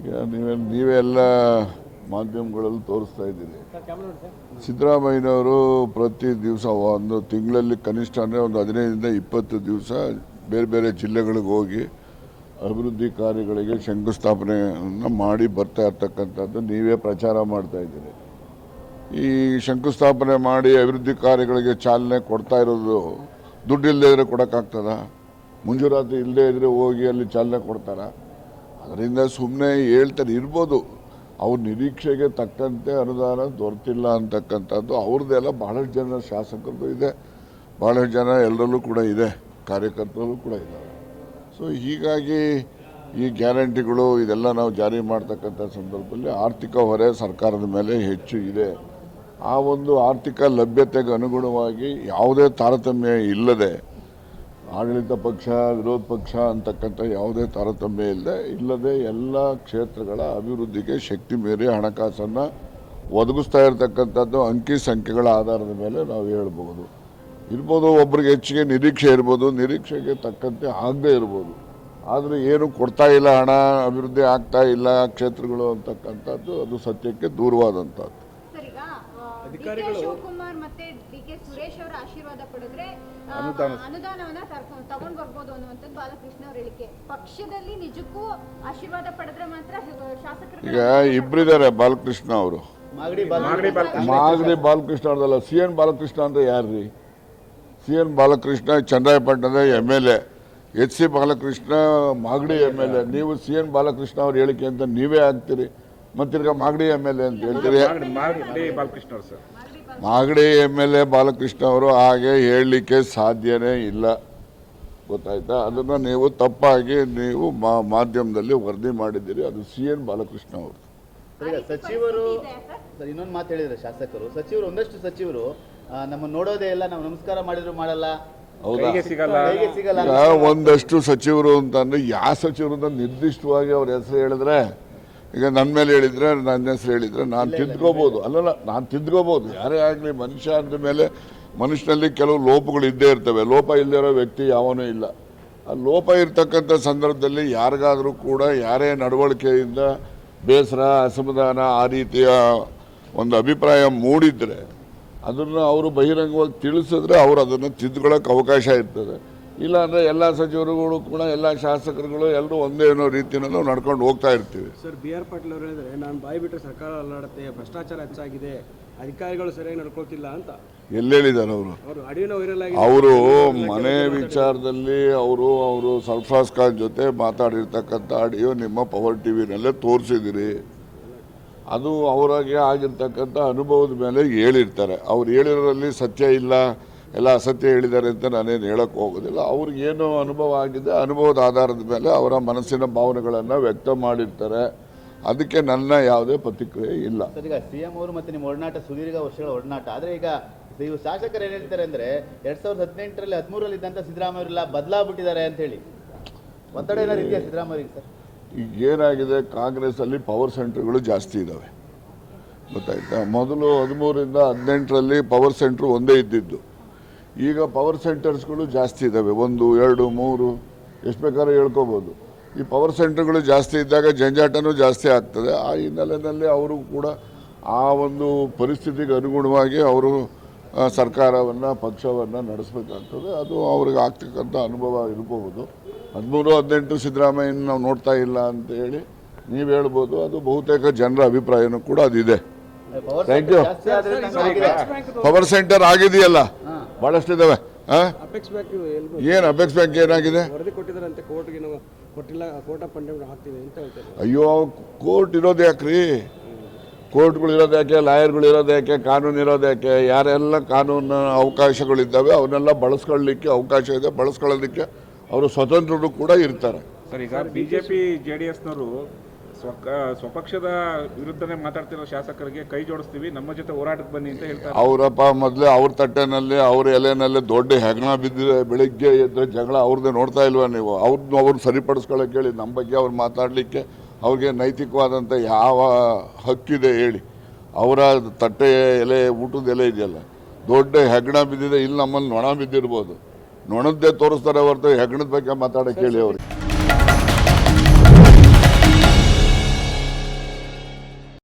ಈಗ ನೀವೇ ನೀವೇ ಎಲ್ಲ ಮಾಧ್ಯಮಗಳಲ್ಲಿ ತೋರಿಸ್ತಾ ಇದ್ದೀರಿ. ಸಿದ್ದರಾಮಯ್ಯನವರು ಪ್ರತಿ ದಿವಸ ಒಂದು ತಿಂಗಳಲ್ಲಿ ಕನಿಷ್ಠ ಅಂದರೆ ಒಂದು ಹದಿನೈದರಿಂದ ಇಪ್ಪತ್ತು ದಿವಸ ಬೇರೆ ಬೇರೆ ಜಿಲ್ಲೆಗಳಿಗೆ ಹೋಗಿ ಅಭಿವೃದ್ಧಿ ಕಾರ್ಯಗಳಿಗೆ ಶಂಕುಸ್ಥಾಪನೆಯನ್ನು ಮಾಡಿ ಬರ್ತಾ ಇರ್ತಕ್ಕಂಥದ್ದು ನೀವೇ ಪ್ರಚಾರ ಮಾಡ್ತಾ ಇದ್ದೀರಿ. ಈ ಶಂಕುಸ್ಥಾಪನೆ ಮಾಡಿ ಅಭಿವೃದ್ಧಿ ಕಾರ್ಯಗಳಿಗೆ ಚಾಲನೆ ಕೊಡ್ತಾ ಇರೋದು ದುಡ್ಡು ಇಲ್ಲದೇ ಇದ್ರೆ ಕೊಡೋಕ್ಕಾಗ್ತದ? ಮುಂಜೂರಾತಿ ಇಲ್ಲದೇ ಇದ್ರೆ ಹೋಗಿ ಅಲ್ಲಿ ಚಾಲನೆ ಕೊಡ್ತಾರ? ಅದರಿಂದ ಸುಮ್ಮನೆ ಹೇಳ್ತಾರೆ, ಇರ್ಬೋದು. ಅವ್ರ ನಿರೀಕ್ಷೆಗೆ ತಕ್ಕಂತೆ ಅನುದಾನ ದೊರೆತಿಲ್ಲ ಅಂತಕ್ಕಂಥದ್ದು ಅವ್ರದ್ದೆಲ್ಲ ಬಹಳಷ್ಟು ಜನ ಶಾಸಕರದ್ದು ಇದೆ. ಭಾಳಷ್ಟು ಜನ ಎಲ್ಲರಲ್ಲೂ ಕೂಡ ಇದೆ, ಕಾರ್ಯಕರ್ತರಲ್ಲೂ ಕೂಡ ಇದ್ದಾರೆ. ಸೊ ಹೀಗಾಗಿ ಈ ಗ್ಯಾರಂಟಿಗಳು ಇದೆಲ್ಲ ನಾವು ಜಾರಿ ಮಾಡ್ತಕ್ಕಂಥ ಸಂದರ್ಭದಲ್ಲಿ ಆರ್ಥಿಕ ಹೊರೆ ಸರ್ಕಾರದ ಮೇಲೆ ಹೆಚ್ಚು ಇದೆ. ಆ ಒಂದು ಆರ್ಥಿಕ ಲಭ್ಯತೆಗೆ ಅನುಗುಣವಾಗಿ ಯಾವುದೇ ತಾರತಮ್ಯ ಇಲ್ಲದೆ ಆಡಳಿತ ಪಕ್ಷ, ವಿರೋಧ ಪಕ್ಷ ಅಂತಕ್ಕಂಥ ಯಾವುದೇ ತಾರತಮ್ಯ ಇಲ್ಲದೆ ಇಲ್ಲದೆ ಎಲ್ಲ ಕ್ಷೇತ್ರಗಳ ಅಭಿವೃದ್ಧಿಗೆ ಶಕ್ತಿ ಮೀರಿ ಹಣಕಾಸನ್ನು ಒದಗಿಸ್ತಾ ಇರತಕ್ಕಂಥದ್ದು ಅಂಕಿ ಸಂಖ್ಯೆಗಳ ಆಧಾರದ ಮೇಲೆ ನಾವು ಹೇಳ್ಬೋದು. ಇರ್ಬೋದು, ಒಬ್ರಿಗೆ ಹೆಚ್ಚಿಗೆ ನಿರೀಕ್ಷೆ ಇರ್ಬೋದು, ನಿರೀಕ್ಷೆಗೆ ತಕ್ಕಂತೆ ಆಗದೇ ಇರ್ಬೋದು. ಆದರೆ ಏನು ಕೊಡ್ತಾ ಇಲ್ಲ, ಹಣ ಅಭಿವೃದ್ಧಿ ಆಗ್ತಾ ಇಲ್ಲ ಕ್ಷೇತ್ರಗಳು ಅಂತಕ್ಕಂಥದ್ದು ಅದು ಸತ್ಯಕ್ಕೆ ದೂರವಾದಂಥದ್ದು. ಕೆ ಶಿವಕುಮಾರ್ ಮತ್ತೆ ಡಿ ಕೆ ಸುರೇಶ್ ಅವರ ಆಶೀರ್ವಾದ ಪಡೆದ್ರೆ ಅನುದಾನವನ್ನ ತಗೊಂಡ್ ಬರ್ಬೋದು ಅನ್ನುವಂಥದ್ದು ಬಾಲಕೃಷ್ಣ ಅವ್ರ ಹೇಳಿಕೆ. ಪಕ್ಷದಲ್ಲಿ ನಿಜಕ್ಕೂ ಆಶೀರ್ವಾದ ಪಡೆದ್ರೆ ಮಾತ್ರ ಶಾಸಕರು ಈಗ ಇಬ್ಬರಿದ್ದಾರೆ ಬಾಲಕೃಷ್ಣ ಅವರು. ಮಾಗಡಿ ಬಾಲಕೃಷ್ಣ. ಅವ್ರದಲ್ಲ ಸಿ ಎನ್ ಬಾಲಕೃಷ್ಣ ಅಂದ್ರೆ ಯಾರ್ರಿ? C N Balakrishna ಚಂದ್ರಾಯಪಟ್ಟಣದ M L A. H C Balakrishna Magadi M L A. ನೀವು ಸಿ ಎನ್ ಬಾಲಕೃಷ್ಣ ಅವ್ರ ಹೇಳಿಕೆ ಅಂತ ನೀವೇ ಆಗ್ತೀರಿ. ಮತ್ತಿರ್ಗ ಮಾಗಡಿ ಎಂ ಎಲ್ ಎ ಅಂತ ಹೇಳ್ತೀರಿ? ಮಾಗಡಿ ಬಾಲಕೃಷ್ಣ ಅವರು sir. Magadi M L A Balakrishna ಅವರು ಹಾಗೆ ಹೇಳಲಿಕ್ಕೆ ಸಾಧ್ಯನೇ ಇಲ್ಲ. ಗೊತ್ತಾಯ್ತಾ? ಅದನ್ನು ನೀವು ತಪ್ಪಾಗಿ ನೀವು ಮಾ- ಮಾಧ್ಯಮದಲ್ಲಿ ವರದಿ ಮಾಡಿದ್ದೀರಿ. ಅದು ಸಿ ಎನ್ ಬಾಲಕೃಷ್ಣ ಅವರು. ಸಚಿವರು ಇನ್ನೊಂದು ಮಾತು ಹೇಳಿದ್ರೆ ಶಾಸಕರು. ಸಚಿವರು ಒಂದಷ್ಟು ಸಚಿವರು ನಮ್ಮ ನೋಡೋದೇ ಇಲ್ಲ ನಾವು ನಮಸ್ಕಾರ ಮಾಡಿದ್ರು ಮಾಡಲ್ಲ. ಸಿಗಲ್ಲ. ಒಂದಷ್ಟು ಸಚಿವರು ಅಂತಂದ್ರೆ ಯಾವ ಸಚಿವರು ಅಂತ ನಿರ್ದಿಷ್ಟವಾಗಿ ಅವ್ರ ಹೆಸರು ಹೇಳಿದ್ರೆ ಈಗ ನನ್ನ ಮೇಲೆ ಹೇಳಿದ್ರೆ ನನ್ನ ಹೆಸರು ಹೇಳಿದ್ರೆ ನಾನು ತಿದ್ಕೋಬಹುದು ಅಲ್ಲಲ್ಲ ನಾನು ತಿದ್ಕೋಬಹುದು ಯಾರೇ ಆಗಲಿ ಮನುಷ್ಯ ಅಂದ ಮೇಲೆ ಮನುಷ್ಯನಲ್ಲಿ ಕೆಲವು ಲೋಪಗಳು ಇದ್ದೇ ಇರ್ತವೆ. ಲೋಪ ಇಲ್ಲದೇ ಇರೋ ವ್ಯಕ್ತಿ ಯಾವನೂ ಇಲ್ಲ. ಆ ಲೋಪ ಇರ್ತಕ್ಕಂಥ ಸಂದರ್ಭದಲ್ಲಿ ಯಾರಿಗಾದರೂ ಕೂಡ ಯಾರೇ ನಡವಳಿಕೆಯಿಂದ ಬೇಸರ ಅಸಮಾಧಾನ ಆ ರೀತಿಯ ಒಂದು ಅಭಿಪ್ರಾಯ ಮೂಡಿದ್ರೆ ಅದನ್ನು ಅವರು ಬಹಿರಂಗವಾಗಿ ತಿಳಿಸಿದ್ರೆ ಅವರು ಅದನ್ನು ತಿದ್ಕೊಳ್ಳೋಕೆ ಅವಕಾಶ ಇರ್ತದೆ. ಇಲ್ಲ ಅಂದರೆ ಎಲ್ಲ ಸಚಿವರುಗಳು ಕೂಡ ಎಲ್ಲ ಶಾಸಕರುಗಳು ಎಲ್ಲರೂ ಒಂದೇ ಏನೋ ರೀತಿಯಲ್ಲಿ ನಾವು ನಡ್ಕೊಂಡು ಹೋಗ್ತಾ ಇರ್ತೀವಿ. ಸರ್ ಬಿ ಆರ್ ಪಾಟೀಲ್ ಅವರು ಹೇಳಿದ್ರೆ ನಾನು ಬಾಯಿ ಬಿಟ್ಟರೆ ಸರ್ಕಾರ ಅಲ್ಲಾಡುತ್ತೆ ಭ್ರಷ್ಟಾಚಾರ ಹೆಚ್ಚಾಗಿದೆ ಅಧಿಕಾರಿಗಳು ಸರಿಯಾಗಿ ನಡ್ಕೊಳ್ತಿಲ್ಲ ಅಂತ. ಎಲ್ಲಿ ಹೇಳಿದ್ದಾರೆ ಅವರು? ಅವರು ಮನೆ ವಿಚಾರದಲ್ಲಿ ಅವರು ಅವರು ಸಲ್ಫಾಸ್ ಖಾನ್ ಜೊತೆ ಮಾತಾಡಿರ್ತಕ್ಕಂಥ ಆಡಿಯೋ ನಿಮ್ಮ ಪವರ್ ಟಿ ವಿನಲ್ಲೇ ತೋರಿಸಿದಿರಿ ಅದು ಅವರಾಗೆ ಆಗಿರ್ತಕ್ಕಂಥ ಅನುಭವದ ಮೇಲೆ ಹೇಳಿರ್ತಾರೆ. ಅವ್ರು ಹೇಳಿರೋದ್ರಲ್ಲಿ ಸತ್ಯ ಇಲ್ಲ. ಎಲ್ಲ ಅಸತ್ಯ ಹೇಳಿದ್ದಾರೆ ಅಂತ ನಾನೇನು ಹೇಳಕ್ಕೆ ಹೋಗೋದಿಲ್ಲ. ಅವ್ರಿಗೇನು ಅನುಭವ ಆಗಿದೆ ಅನುಭವದ ಆಧಾರದ ಮೇಲೆ ಅವರ ಮನಸ್ಸಿನ ಭಾವನೆಗಳನ್ನು ವ್ಯಕ್ತ ಮಾಡಿರ್ತಾರೆ. ಅದಕ್ಕೆ ನನ್ನ ಯಾವುದೇ ಪ್ರತಿಕ್ರಿಯೆ ಇಲ್ಲ. ಸರ್ ಈಗ ಸಿ ಎಂ ಅವರು ಮತ್ತೆ ನಿಮ್ಮ ಒಡನಾಟ ಸುದೀರ್ಘ ವರ್ಷಗಳ ಒಡನಾಟ. ಆದರೆ ಈಗ ಇವು ಶಾಸಕರು ಏನು ಹೇಳ್ತಾರೆ ಅಂದರೆ ಎರಡು ಸಾವಿರದ ಹದಿನೆಂಟರಲ್ಲಿ ಹದಿಮೂರಲ್ಲಿ ಇದ್ದಂತ ಸಿದ್ದರಾಮಯ್ಯ ಬದಲಾಗ್ಬಿಟ್ಟಿದ್ದಾರೆ ಅಂತ ಹೇಳಿ. ಒತ್ತಡ ಏನೋ ಇದೆಯಾ ಸಿದ್ದರಾಮಯ್ಯ ಸರ್. ಈಗ ಏನಾಗಿದೆ ಕಾಂಗ್ರೆಸ್ಸಲ್ಲಿ ಪವರ್ ಸೆಂಟರ್ಗಳು ಜಾಸ್ತಿ ಇದ್ದಾವೆ ಗೊತ್ತಾಯ್ತಾ? ಮೊದಲು ಹದಿಮೂರಿಂದ ಹದಿನೆಂಟರಲ್ಲಿ ಪವರ್ ಸೆಂಟ್ರ್ ಒಂದೇ ಇದ್ದಿದ್ದು. ಈಗ ಪವರ್ ಸೆಂಟರ್ಸ್ಗಳು ಜಾಸ್ತಿ ಇದ್ದಾವೆ ಒಂದು ಎರಡು ಮೂರು ಎಷ್ಟು ಬೇಕಾದ್ರೂ ಹೇಳ್ಕೋಬೋದು. ಈ ಪವರ್ ಸೆಂಟರ್ಗಳು ಜಾಸ್ತಿ ಇದ್ದಾಗ ಜಂಜಾಟನೂ ಜಾಸ್ತಿ ಆಗ್ತದೆ. ಆ ಹಿನ್ನೆಲೆಯಲ್ಲಿ ಅವರು ಕೂಡ ಆ ಒಂದು ಪರಿಸ್ಥಿತಿಗೆ ಅನುಗುಣವಾಗಿ ಅವರು ಸರ್ಕಾರವನ್ನು ಪಕ್ಷವನ್ನು ನಡೆಸಬೇಕಾಗ್ತದೆ. ಅದು ಅವ್ರಿಗೆ ಆಗ್ತಕ್ಕಂಥ ಅನುಭವ ಇರಬಹುದು ಹದಿಮೂರು ಹದಿನೆಂಟು ಸಿದ್ದರಾಮಯ್ಯನ ನಾವು ನೋಡ್ತಾ ಇಲ್ಲ ಅಂತ ಹೇಳಿ ನೀವು ಹೇಳ್ಬೋದು. ಅದು ಬಹುತೇಕ ಜನರ ಅಭಿಪ್ರಾಯನೂ ಕೂಡ ಅದಿದೆ. Thank you. ಪವರ್ ಸೆಂಟರ್ ಆಗಿದೆಯಲ್ಲ? ಭಾಳಷ್ಟು ಇದಾವೆ ಹಾಂ ಅಪೆಕ್ಸ್ ಬ್ಯಾಂಕ್ ಏನು ಅಪೆಕ್ಸ್ ಬ್ಯಾಂಕ್ ಏನಾಗಿದೆ? ವರದಿ ಕೊಟ್ಟಿದ್ದಾರಂತೆ ಕೋರ್ಟ್ಗೆ ನಾವು ಕೊಟ್ಟಿಲ್ಲ ಕೋರ್ಟ್ ಆಫ್ ಕಂಟೆಂಪ್ಟ್ ಹಾಕ್ತೀವಿ ಅಂತ ಹೇಳ್ತಾರೆ. ಅಯ್ಯೋ ಕೋರ್ಟ್ ಇರೋದು ಯಾಕ್ರಿ? ಕೋರ್ಟ್ಗಳು ಇರೋದು ಯಾಕೆ ಲಾಯರ್ಗಳು ಇರೋದು ಯಾಕೆ ಕಾನೂನು ಇರೋದು ಯಾಕೆ ಯಾರೆಲ್ಲ ಕಾನೂನು ಅವಕಾಶಗಳಿದ್ದಾವೆ ಅವನ್ನೆಲ್ಲ ಬಳಸ್ಕೊಳ್ಳಿಕ್ಕೆ ಅವಕಾಶ ಇದೆ ಬಳಸ್ಕೊಳ್ಳೋದಕ್ಕೆ ಅವರು ಸ್ವತಂತ್ರರು ಕೂಡ ಇರ್ತಾರೆ. ಸರ್ ಈಗ ಬಿಜೆಪಿ ಜೆ ಡಿ ಎಸ್ನವರು ಸ್ವಕ ಸ್ವಪಕ್ಷದ ವಿರುದ್ಧನೇ ಮಾತಾಡ್ತಿರೋ ಶಾಸಕರಿಗೆ ಕೈ ಜೋಡಿಸ್ತೀವಿ ನಮ್ಮ ಜೊತೆ ಹೋರಾಟಕ್ಕೆ ಬನ್ನಿ ಅಂತ ಹೇಳ್ತಾರೆ. ಅವರಪ್ಪ ಮೊದಲೇ ಅವ್ರ ತಟ್ಟೆನಲ್ಲಿ ಅವ್ರ ಎಲೆನಲ್ಲಿ ದೊಡ್ಡ ಹೆಗ್ಣ ಬಿದ್ದಿದೆ ಬೆಳಿಗ್ಗೆ ಎದ್ದ ಜಗಳ ಅವ್ರದ್ದೇ ನೋಡ್ತಾ ಇಲ್ವಾ ನೀವು? ಅವ್ರನ್ನ ಅವ್ರನ್ನ ಸರಿಪಡಿಸ್ಕೊಳ್ಳೋಕೆ ಹೇಳಿ ನಮ್ಮ ಬಗ್ಗೆ ಅವ್ರು ಮಾತಾಡಲಿಕ್ಕೆ ಅವ್ರಿಗೆ ನೈತಿಕವಾದಂಥ ಯಾವ ಹಕ್ಕಿದೆ ಹೇಳಿ. ಅವರ ತಟ್ಟೆ ಎಲೆ ಊಟದ ಎಲೆ ಇದೆಯಲ್ಲ ದೊಡ್ಡ ಹೆಗ್ಣ ಬಿದ್ದಿದೆ ಇಲ್ಲಿ ನಮ್ಮಲ್ಲಿ ನೊಣ ಬಿದ್ದಿರ್ಬೋದು. ನೊಣದ್ದೇ ತೋರಿಸ್ತಾರೆ ಹೊರತು ಹೆಗ್ಣದ ಬಗ್ಗೆ ಮಾತಾಡೋಕೆ ಹೇಳಿ ಅವ್ರಿಗೆ.